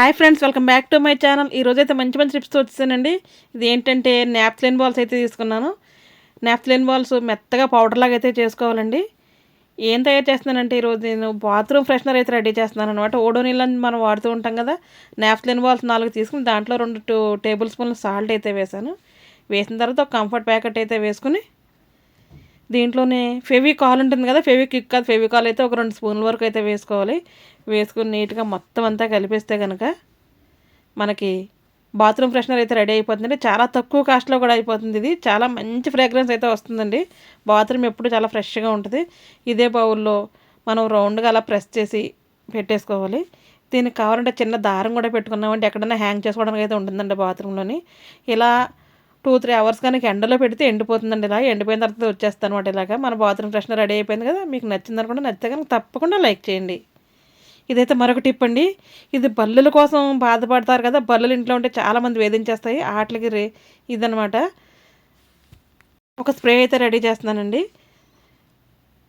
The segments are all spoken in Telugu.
Hi friends welcome back to my channel ఈ రోజు అయితే మంచి మంచి టిప్స్ వచ్చేసానండి. ఇది ఏంటంటే నాప్థలిన్ బాల్స్ అయితే తీసుకున్నాను. నాప్థలిన్ బాల్స్ మెత్తగా పౌడర్ లాగా అయితే చేసుకోవాలండి. ఏం తయారు చేస్తున్నానంటే ఈరోజు నేను బాత్రూమ్ ఫ్రెషనర్ అయితే రెడీ చేస్తున్నాను అనమాట ఓడోనిల్ అని మనం వాడుతూ ఉంటాం కదా. నాప్థలిన్ బాల్స్ నాలుగు తీసుకుని దాంట్లో రెండు టూ టేబుల్ స్పూన్లు సాల్ట్ అయితే వేసాను వేసిన తర్వాత ఒక కంఫర్ట్ ప్యాకెట్ అయితే వేసుకుని దీంట్లోనే ఫెవికాల్ ఉంటుంది కదా ఫెవిక్విక్ కాదు ఫెవికాల్ అయితే ఒక రెండు స్పూన్ల వరకు అయితే వేసుకోవాలి. వేసుకుని నీట్గా మొత్తం అంతా కలిపేస్తే కనుక మనకి బాత్రూమ్ ఫ్రెషనర్ అయితే రెడీ అయిపోతుందండి. చాలా తక్కువ కాస్ట్లో కూడా అయిపోతుంది ఇది. చాలా మంచి ఫ్రేగ్రెన్స్ అయితే వస్తుందండి. బాత్రూమ్ ఎప్పుడు చాలా ఫ్రెష్గా ఉంటుంది. ఇదే బౌల్లో మనం రౌండ్గా అలా ప్రెస్ చేసి పెట్టేసుకోవాలి. దీనికి కావాలంటే చిన్న దారం కూడా పెట్టుకున్నామంటే ఎక్కడైనా హ్యాంగ్ చేసుకోవడానికి అయితే ఉంటుందండి బాత్రూంలోని. ఇలా టూ త్రీ అవర్స్ కనుక ఎండలో పెడితే ఎండిపోతుందండి ఇలా ఎండిపోయిన తర్వాత వచ్చేస్తాను అనమాట ఇలాగా. మన బాత్రూమ్ ఫ్రెషనర్ రెడీ అయిపోయింది కదా మీకు నచ్చింది అనుకుంటే నచ్చితే కనుక తప్పకుండా లైక్ చేయండి. ఇదైతే మరొక టిప్ అండి. ఇది బల్లుల కోసం బాధపడతారు కదా బల్లులు ఇంట్లో ఉంటే చాలామంది వేధించేస్తాయి. ఆటలకి రే ఇదనమాట ఒక స్ప్రే అయితే రెడీ చేస్తున్నానండి.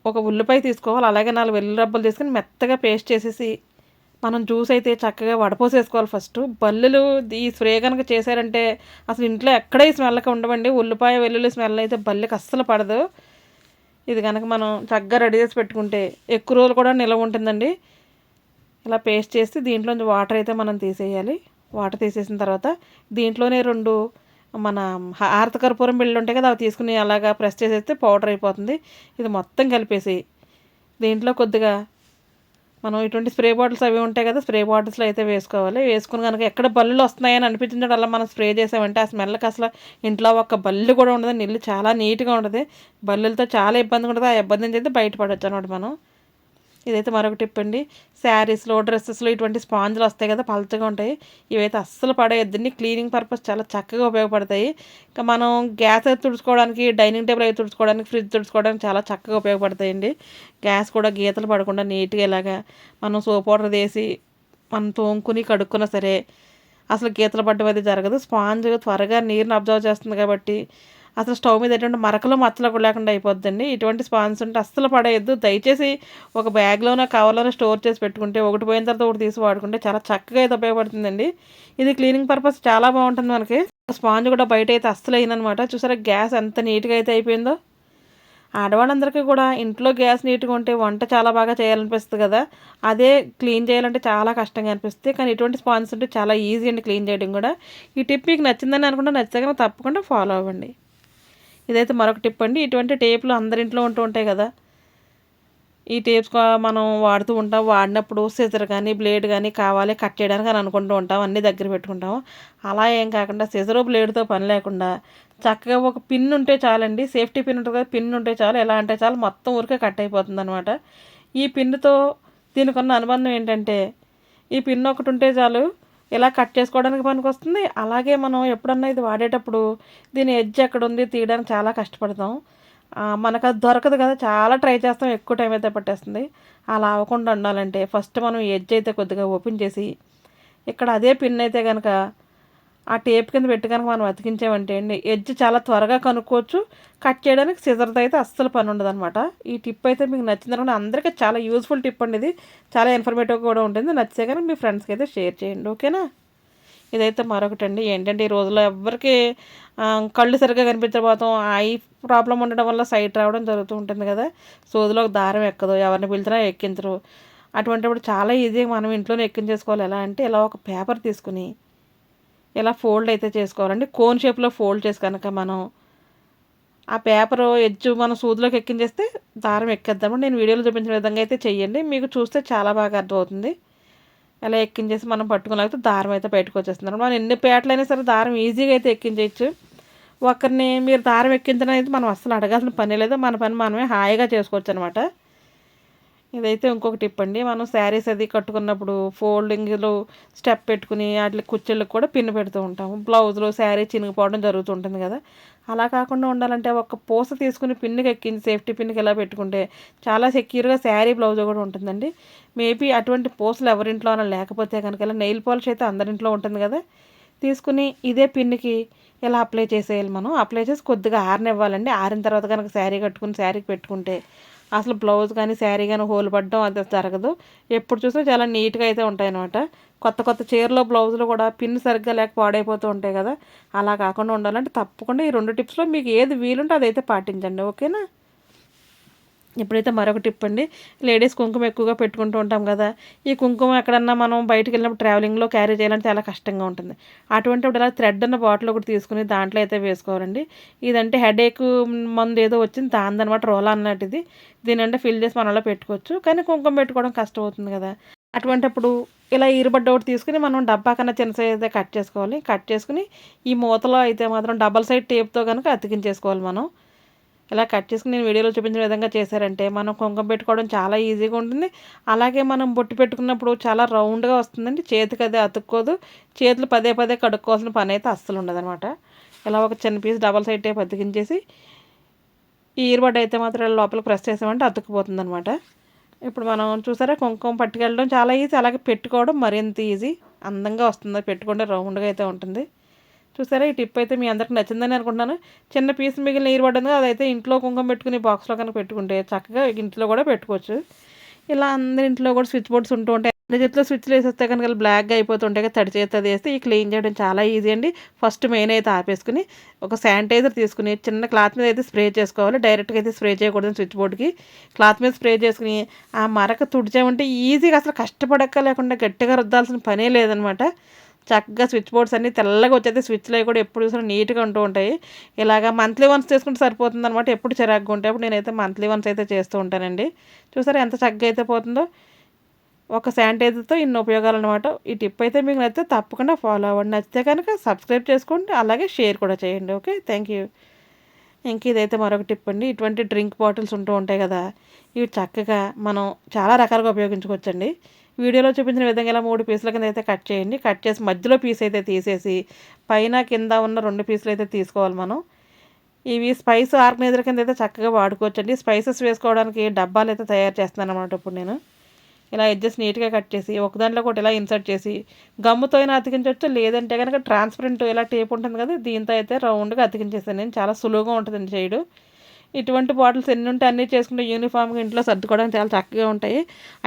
ఒక ఉల్లిపాయ తీసుకోవాలి. అలాగే నాలుగు వెల్లుల్లి రబ్బలు తీసుకొని మెత్తగా పేస్ట్ చేసేసి మనం జ్యూస్ అయితే చక్కగా వడపోసేసుకోవాలి ఫస్ట్. బల్లులు ఈ స్ప్రే కనుక చేశారంటే అసలు ఇంట్లో ఎక్కడ ఈ స్మెల్కి ఉండవండి. ఉల్లిపాయ వెల్లుల్లి స్మెల్ అయితే బల్లికి అస్సలు పడదు. ఇది కనుక మనం చక్కగా రెడీ చేసి పెట్టుకుంటే ఎక్కువ రోజులు కూడా నిల్వ ఉంటుందండి. ఇలా పేస్ట్ చేసి దీంట్లో వాటర్ అయితే మనం తీసేయాలి. వాటర్ తీసేసిన తర్వాత దీంట్లోనే రెండు మన హారత కర్పూరం బిళ్ళు ఉంటాయి కదా అవి తీసుకుని అలాగా ప్రెస్ చేసేస్తే పౌడర్ అయిపోతుంది. ఇది మొత్తం కలిపేసి దీంట్లో కొద్దిగా మనం ఇటువంటి స్ప్రే బాటిల్స్ అవి ఉంటాయి కదా స్ప్రే బాటిల్స్లో అయితే వేసుకోవాలి. వేసుకుని కనుక ఎక్కడ బల్లులు వస్తున్నాయని అనిపించినప్పుడు అలా మనం స్ప్రే చేసామంటే ఆ స్మెల్కి అసలు ఇంట్లో ఒక బల్లు కూడా ఉండదు నీళ్ళు చాలా నీట్గా ఉంటుంది. బల్లులతో చాలా ఇబ్బందిగా ఉంటుంది ఆ ఇబ్బంది నుంచి అయితే బయటపడవచ్చు అనమాట మనం. ఇదైతే మరొక టిప్ అండి. శారీస్లో డ్రెస్సెస్లో ఇటువంటి స్పాంజ్లు వస్తాయి కదా పలచగా ఉంటాయి. ఇవైతే అస్సలు పడేయద్దండి క్లీనింగ్ పర్పస్ చాలా చక్కగా ఉపయోగపడతాయి. ఇంకా మనం గ్యాస్ అయితే తుడుచుకోవడానికి డైనింగ్ టేబుల్ అయితే తుడుచుకోవడానికి ఫ్రిడ్జ్ తుడుచుకోవడానికి చాలా చక్కగా ఉపయోగపడతాయండి. గ్యాస్ కూడా గీతలు పడకుండా నీట్గా ఇలాగా మనం సోప్ పౌడర్ వేసి మనం తోముకుని కడుక్కున్నా సరే అసలు గీతలు పడ్డం అది జరగదు. స్పాంజ్ త్వరగా నీరుని అబ్జర్వ్ చేస్తుంది కాబట్టి అసలు స్టవ్ మీద ఎటువంటి మరకలు మచ్చలు కూడా లేకుండా అయిపోద్దండి. ఇటువంటి స్పాన్స్ ఉంటే అస్సలు పడేయద్దు. దయచేసి ఒక బ్యాగ్లోనో కవర్లోనో స్టోర్ చేసి పెట్టుకుంటే ఒకటి పోయిన తర్వాత ఒకటి తీసి వాడుకుంటే చాలా చక్కగా అయితే ఉపయోగపడుతుందండి. ఇది క్లీనింగ్ పర్పస్ చాలా బాగుంటుంది మనకి. స్పాంజ్ కూడా బయట అయితే అస్సలు అయిందనమాట చూసారా గ్యాస్ ఎంత నీట్గా అయితే అయిపోయిందో. ఆడవాళ్ళందరికీ కూడా ఇంట్లో గ్యాస్ నీట్గా ఉంటే వంట చాలా బాగా చేయాలనిపిస్తుంది కదా. అదే క్లీన్ చేయాలంటే చాలా కష్టంగా అనిపిస్తుంది. కానీ ఇటువంటి స్పాన్స్ ఉంటే చాలా ఈజీ అండి క్లీన్ చేయడం కూడా. ఈ టిప్ మీకు నచ్చిందని అనుకుంటే నచ్చితే కనుక తప్పకుండా ఫాలో అవ్వండి. ఇదైతే మరొక టిప్ అండి. ఇటువంటి టేపులు అందరింట్లో ఉంటూ ఉంటాయి కదా. ఈ టేప్స్ మనం వాడుతూ ఉంటాం. వాడినప్పుడు సిజర్ కానీ బ్లేడ్ కానీ కావాలి కట్ చేయడానికి అని అనుకుంటూ ఉంటాం. అన్నీ దగ్గర పెట్టుకుంటాం అలా ఏం కాకుండా సిజర్ బ్లేడ్తో పని లేకుండా చక్కగా ఒక పిన్ ఉంటే చాలండి. సేఫ్టీ పిన్ ఉంటుంది కదా. పిన్ ఉంటే చాలు. ఎలా అంటే చాలు. మొత్తం ఊరికే కట్ అయిపోతుంది అనమాట ఈ పిన్నుతో దీనికి ఉన్న అనుబంధం ఏంటంటే ఈ పిన్ ఒకటి ఉంటే చాలు ఇలా కట్ చేసుకోవడానికి పనికి వస్తుంది అలాగే మనం ఎప్పుడన్నా ఇది వాడేటప్పుడు దీని ఎడ్జ్ ఎక్కడ ఉంది తీయడానికి చాలా కష్టపడతాం. మనకు అది దొరకదు కదా చాలా ట్రై చేస్తాం ఎక్కువ టైం అయితే పట్టేస్తుంది. అలా అవ్వకుండా ఉండాలంటే ఫస్ట్ మనం ఎడ్జ్ అయితే కొద్దిగా ఓపెన్ చేసి ఇక్కడ అదే పిన్ అయితే కనుక ఆ టేప్ కింద పెట్టి కనుక మనం అతికించామంటే అండి ఎడ్జ్ చాలా త్వరగా కనుక్కోవచ్చు. కట్ చేయడానికి సిజర్తో అయితే అస్సలు పని ఉండదు అనమాట ఈ టిప్ అయితే మీకు నచ్చిందనుకుంటే అందరికీ చాలా యూస్ఫుల్ టిప్ అండి ఇది. చాలా ఇన్ఫర్మేటివ్ కూడా ఉంటుంది. నచ్చితే కనుక మీ ఫ్రెండ్స్కి అయితే షేర్ చేయండి. ఓకేనా ఇదైతే మరొకటి అండి. ఏంటంటే ఈ రోజుల్లో ఎవరికి కళ్ళు సరిగ్గా కనిపించబోతాం ఐ ప్రాబ్లం ఉండడం వల్ల సైట్ రావడం జరుగుతూ ఉంటుంది కదా. సోదిలో దారం ఎక్కదు. ఎవరిని పిలిచినా ఎక్కించరు. అటువంటిప్పుడు చాలా ఈజీగా మనం ఇంట్లోనే ఎక్కించేసుకోవాలి. ఎలా అంటే ఇలా ఒక పేపర్ తీసుకుని ఇలా ఫోల్డ్ అయితే చేసుకోవాలండి. కోన్ షేప్లో ఫోల్డ్ చేసి కనుక మనం ఆ పేపర్ ఎడ్జ్ మన సూదిలోకి ఎక్కించేస్తే దారం ఎక్కేద్దాము. నేను వీడియోలో చూపించిన విధంగా అయితే చెయ్యండి. మీకు చూస్తే చాలా బాగా అర్థమవుతుంది. ఇలా ఎక్కించేసి మనం పట్టుకున్నట్టు దారం అయితే బయటకు వచ్చేస్తున్నారు మనం ఎన్ని పేటలైనా సరే దారం ఈజీగా అయితే ఎక్కించవచ్చు ఒకరిని మీరు దారం ఎక్కించడం అయితే మనం అస్సలు అడగాల్సిన పని లేదు. మన పని మనమే హాయిగా చేసుకోవచ్చు అనమాట ఇదైతే ఇంకొక టిప్ అండి మనం శారీస్ అది కట్టుకున్నప్పుడు ఫోల్డింగ్లు స్టెప్ పెట్టుకుని వాటి కుర్చీలకు కూడా పిన్ పెడుతూ ఉంటాము. బ్లౌజ్లో శారీ చినిగిపోవడం జరుగుతూ ఉంటుంది కదా. అలా కాకుండా ఉండాలంటే ఒక పూస తీసుకుని పిన్నుకి ఎక్కింది సేఫ్టీ పిన్నుకి ఎలా పెట్టుకుంటే చాలా సెక్యూర్గా శారీ బ్లౌజ్ కూడా ఉంటుందండి. మేబీ అటువంటి పూసలు ఎవరింట్లో అన్న లేకపోతే కనుక ఇలా నెయిల్ పాలిష్ అయితే అందరింట్లో ఉంటుంది కదా. తీసుకుని ఇదే పిన్నుకి ఇలా అప్లై చేసేయాలి మనం? అప్లై చేసి కొద్దిగా ఆరనివ్వాలండి. ఆరిన తర్వాత కనుక శారీ కట్టుకుని శారీకి పెట్టుకుంటే అసలు బ్లౌజ్ కానీ శారీ కానీ హోల్ పడడం అది జరగదు. ఎప్పుడు చూసినా చాలా నీట్గా అయితే ఉంటాయి అనమాట కొత్త కొత్త చీరలో బ్లౌజులు కూడా పిన్ సరిగ్గా లేక పాడైపోతూ ఉంటాయి కదా. అలా కాకుండా ఉండాలంటే తప్పకుండా ఈ రెండు టిప్స్లో మీకు ఏది వీలుంటే అదైతే పాటించండి. ఓకేనా? ఇప్పుడైతే మరొక టిప్ అండి లేడీస్ కుంకుమ ఎక్కువగా పెట్టుకుంటూ ఉంటాం కదా ఈ కుంకుమ ఎక్కడన్నా మనం బయటికి వెళ్ళినప్పుడు ట్రావెలింగ్లో క్యారీ చేయాలంటే చాలా కష్టంగా ఉంటుంది. అటువంటి అలా థ్రెడ్ అన్న బాటిల్ ఒకటి తీసుకుని దాంట్లో అయితే వేసుకోవాలండి. ఇదంటే హెడేక్ మందు ఏదో వచ్చింది దానిదనమాట రోలా అన్నట్టుది. దీని అంటే ఫిల్ చేసి మనలో పెట్టుకోవచ్చు. కానీ కుంకుమ పెట్టుకోవడం కష్టం అవుతుంది కదా. అటువంటిప్పుడు ఇలా ఈరుబడ్డ ఒకటి తీసుకుని మనం డబ్బా కన్నా చిన్న సైజ్ అయితే కట్ చేసుకోవాలి. కట్ చేసుకుని ఈ మూతలో అయితే మాత్రం డబల్ సైడ్ టేప్తో కనుక అతికించేసుకోవాలి మనం. ఇలా కట్ చేసుకుని నేను వీడియోలో చూపించిన విధంగా చేశారంటే మనం కుంకుమ పెట్టుకోవడం చాలా ఈజీగా ఉంటుంది. అలాగే మనం బొట్టు పెట్టుకున్నప్పుడు చాలా రౌండ్గా వస్తుందండి. చేతికి అదే అతుక్కోదు. చేతులు పదే పదే కడుక్కోవాల్సిన పని అయితే అస్సలు ఉండదనమాట ఇలా ఒక చిన్న పీస్ డబల్ సైడ్ టైప్ అతికించేసి ఈ ఇయర్బడ్ అయితే మాత్రం లోపల ప్రెస్ చేసామంటే అతుక్కుపోతుంది అనమాట ఇప్పుడు మనం చూసారా కుంకుమ పట్టుకెళ్ళడం చాలా ఈజీ. అలాగే పెట్టుకోవడం మరింత ఈజీ. అందంగా వస్తుంది. పెట్టుకుంటే రౌండ్గా అయితే ఉంటుంది. చూసారా? ఈ టిప్ అయితే మీ అందరికి నచ్చిందని అనుకుంటున్నాను. చిన్న పీస్ మిగిలిన నీరు పడ్డది అదైతే ఇంట్లో కుంకుమ పెట్టుకుని బాక్స్లో కనుక పెట్టుకుంటే చక్కగా ఇంట్లో కూడా పెట్టుకోవచ్చు. ఇలా అందరి ఇంట్లో కూడా స్విచ్ బోర్డ్స్ ఉంటూ ఉంటాయి. చేతిలో స్విచ్లు వేసేస్తే కనుక బ్లాక్గా అయిపోతుంటాయి కదా తడి చేతి వేస్తే ఈ క్లీన్ చేయడం చాలా ఈజీ అండి. ఫస్ట్ మెయిన్ అయితే ఆపేసుకుని ఒక శానిటైజర్ తీసుకుని చిన్న క్లాత్ మీద అయితే స్ప్రే చేసుకోవాలి. డైరెక్ట్గా అయితే స్ప్రే చేయకూడదు స్విచ్ బోర్డ్కి క్లాత్ మీద స్ప్రే చేసుకుని ఆ మరక తుడిచామంటే ఈజీగా అసలు కష్టపడక్క లేకుండా గట్టిగా రుద్దాల్సిన పనే లేదనమాట. చక్కగా స్విచ్ బోర్డ్స్ అన్నీ తెల్లగా వచ్చేది స్విచ్లు అవి కూడా ఎప్పుడు చూసినా నీట్గా ఉంటూ ఉంటాయి. ఇలాగా మంత్లీ వన్స్ చేసుకుంటే సరిపోతుంది అనమాట ఎప్పుడు చిరాగ్గా ఉంటాయి అప్పుడు నేనైతే మంత్లీ వన్స్ అయితే చేస్తూ ఉంటానండి. చూసారా ఎంత చక్కగా అయితే పోతుందో? ఒక శానిటైజర్తో ఇన్ని ఉపయోగాలు అనమాట ఈ టిప్ అయితే మీకు నచ్చితే తప్పకుండా ఫాలో అవ్వండి. నచ్చితే కనుక సబ్స్క్రైబ్ చేసుకోండి. అలాగే షేర్ కూడా చేయండి. ఓకే థ్యాంక్ యూ ఇంక ఇదైతే మరొక టిప్ అండి. ఇటువంటి డ్రింక్ బాటిల్స్ ఉంటూ ఉంటాయి కదా ఇవి చక్కగా మనం చాలా రకాలుగా ఉపయోగించుకోవచ్చండి. వీడియోలో చూపించిన విధంగా ఇలా మూడు పీసుల కింద అయితే కట్ చేయండి. కట్ చేసి మధ్యలో పీస్ అయితే తీసేసి పైన కింద ఉన్న రెండు పీసులు అయితే తీసుకోవాలి మనం. ఇవి స్పైస్ ఆర్గనైజర్ కింద అయితే చక్కగా వాడుకోవచ్చండి. స్పైసెస్ వేసుకోవడానికి డబ్బాలు అయితే తయారు చేస్తున్నాను అనమాట ఇప్పుడు నేను. ఇలా ఎడ్జెస్ నీట్గా కట్ చేసి ఒక దాంట్లో కూడా ఇలా ఇన్సర్ట్ చేసి గమ్ముతో అయినా అతికించవచ్చు లేదంటే కనుక ట్రాన్స్పరెంట్ ఇలా టేప్ ఉంటుంది కదా దీంతో అయితే రౌండ్గా అతికించేస్తాను నేను. చాలా సులువుగా ఉంటుందండి చేయడం ఇటువంటి బాటిల్స్ ఎన్ని ఉంటే అన్నీ చేసుకుంటే యూనిఫామ్గా ఇంట్లో సర్దుకోవడానికి చాలా చక్కగా ఉంటాయి.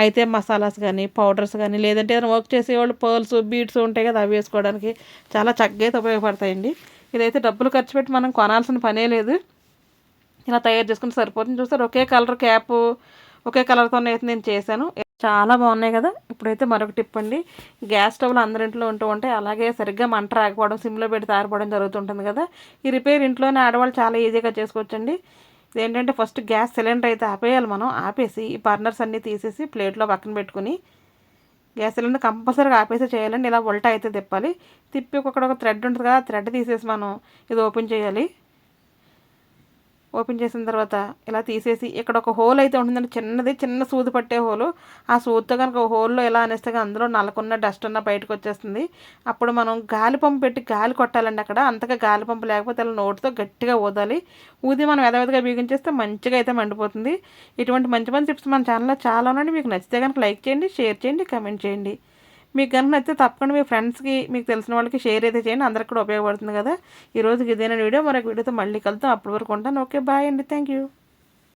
అయితే మసాలాస్ కానీ పౌడర్స్ కానీ లేదంటే ఏదైనా వర్క్ చేసేవాళ్ళు పర్ల్స్ బీట్స్ ఉంటాయి కదా అవి వేసుకోవడానికి చాలా చక్కగా అయితే ఉపయోగపడతాయండి. ఇదైతే డబ్బులు ఖర్చు పెట్టి మనం కొనాల్సిన పనే లేదు. ఇలా తయారు చేసుకుంటే సరిపోతుంది. చూస్తారు ఒకే కలర్ క్యాప్ ఒకే కలర్తోనే అయితే నేను చేశాను. చాలా బాగున్నాయి కదా. ఇప్పుడైతే మరొక టిప్ అండి. గ్యాస్ స్టవ్లు అందరింట్లో ఉంటూ ఉంటాయి. అలాగే సరిగ్గా మంట రాకపోవడం సిమ్లో పెట్టి తారిపోవడం జరుగుతుంటుంది కదా. ఈ రిపేర్ ఇంట్లోనే ఆడవాళ్ళు చాలా ఈజీగా చేసుకోవచ్చండి. ఏంటంటే ఫస్ట్ గ్యాస్ సిలిండర్ అయితే ఆపేయాలి మనం. ఆపేసి ఈ బర్నర్స్ అన్నీ తీసేసి ప్లేట్లో పక్కన పెట్టుకుని గ్యాస్ సిలిండర్ కంపల్సరీగా ఆపేసి చేయాలండి. ఇలా ఉల్టా అయితే తిప్పాలి. తిప్పి ఒక థ్రెడ్ ఉంటుంది కదా థ్రెడ్ తీసేసి మనం ఇది ఓపెన్ చేయాలి. ఓపెన్ చేసిన తర్వాత ఇలా తీసేసి ఇక్కడ ఒక హోల్ అయితే ఉంటుందండి. చిన్నది చిన్న సూది పట్టే హోలు. ఆ సూదితో కనుక హోల్లో ఎలా అనేస్తే అందులో నలకున్న డస్ట్ ఉన్న బయటకు వచ్చేస్తుంది. అప్పుడు మనం గాలి పంపు పెట్టి గాలి కొట్టాలండి అక్కడ. అంతగా గాలి పంపు లేకపోతే అలా నోటితో గట్టిగా ఊదాలి. ఊది మనం ఎదవెదగా బిగించేస్తే మంచిగా అయితే మండిపోతుంది. ఇటువంటి మంచి మంచి టిప్స్ మన ఛానల్లో చాలా ఉన్నాయండి. మీకు నచ్చితే కనుక లైక్ చేయండి షేర్ చేయండి కమెంట్ చేయండి. మీకు కనుక నచ్చితే తప్పకుండా మీ ఫ్రెండ్స్కి మీకు తెలిసిన వాళ్ళకి షేర్ అయితే చేయండి. అందరికి కూడా ఉపయోగపడుతుంది కదా. ఈ రోజుకి ఇదేనా వీడియో? మరొక వీడియోతో మళ్ళీ కలుద్దాం. అప్పటి వరకు ఉంటాను. ఓకే బాయ్ అండి. Thank you